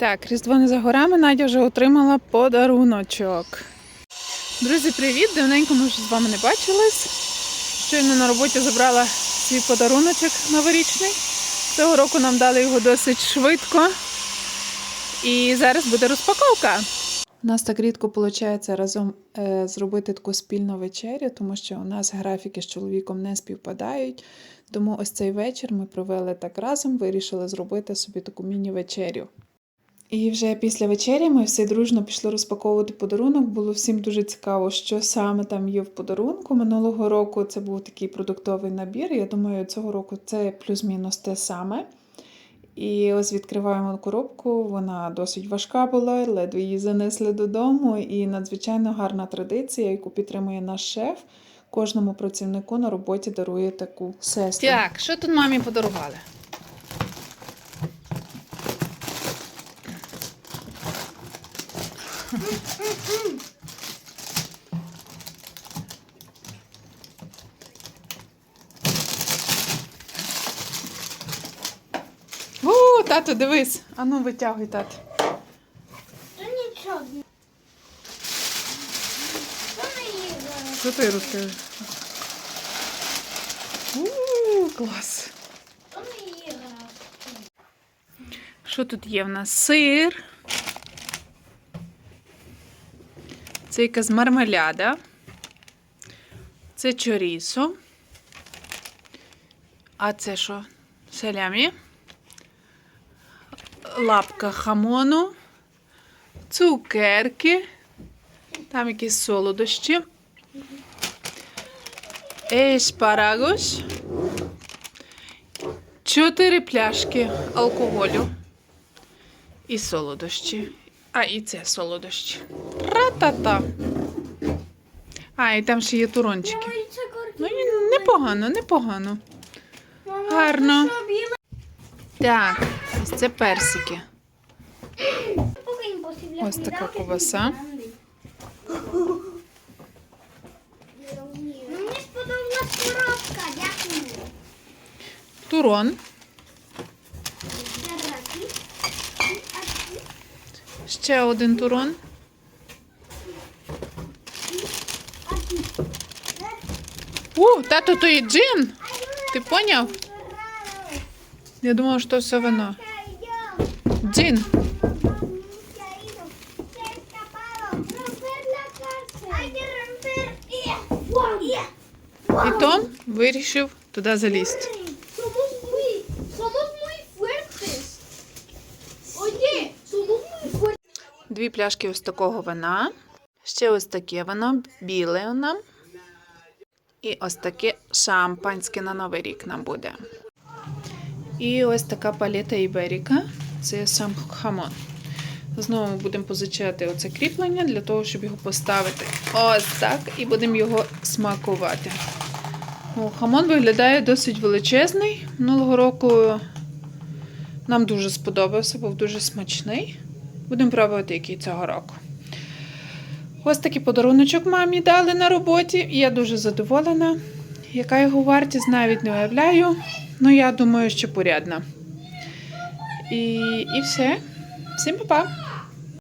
Так, Різдво не за горами, Надя вже отримала подаруночок. Друзі, привіт! Давненько ми вже з вами не бачились. Щойно на роботі забрала свій подаруночок новорічний. Цього року нам дали його досить швидко. І зараз буде розпаковка. У нас так рідко виходить разом е, зробити таку спільну вечерю, тому що у нас графіки з чоловіком не співпадають. Тому ось цей вечір ми провели так разом, вирішили зробити собі таку міні-вечерю. І вже після вечері ми всі дружно пішли розпаковувати подарунок. Було всім дуже цікаво, що саме там є в подарунку. Минулого року це був такий продуктовий набір. Я думаю, цього року це плюс-мінус те саме. І ось відкриваємо коробку. Вона досить важка була, ледве її занесли додому. І надзвичайно гарна традиція, яку підтримує наш шеф. Кожному працівнику на роботі дарує таку сестру. Так, що тут мамі подарували? О, тато, дивись. Ану, витягуй, тато. Та нічого. Що ти розкажеш? У, клас. Що тут є в нас? Сир. Це якась мармеляда. Це чорісо. А це що? Салямі. Лапка хамону. Цукерки. Там якісь солодощі. Ешпарагош. Чотири пляшки алкоголю. І солодощі. А, і це солодощі. Ра-та-та. А, і там ще є турончики. Ну, непогано, непогано. Гарно. Так, ось це персики. Ось така ковбаса. Мені сподобалась коробка, дякую. Турон. Ще один турон. У, тато, то і джин. Ти поняв? Я думала, що все вино. Джин. І Том вирішив туди залізти. Дві пляшки ось такого вина. Ще ось таке вино біле нам. І ось таке шампанське на Новий рік нам буде. І ось така палета Іберіка. Це сам хамон. Знову будемо позичати оце кріплення для того, щоб його поставити ось так, і будемо його смакувати. О, хамон виглядає досить величезний. Минулого року нам дуже сподобався, був дуже смачний. Будемо пробувати, який цього року. Ось такий подаруночок мамі дали на роботі, я дуже задоволена. Яка його вартість, навіть не уявляю. Ну, я думаю, що порядна. І, і все. Всім па-па!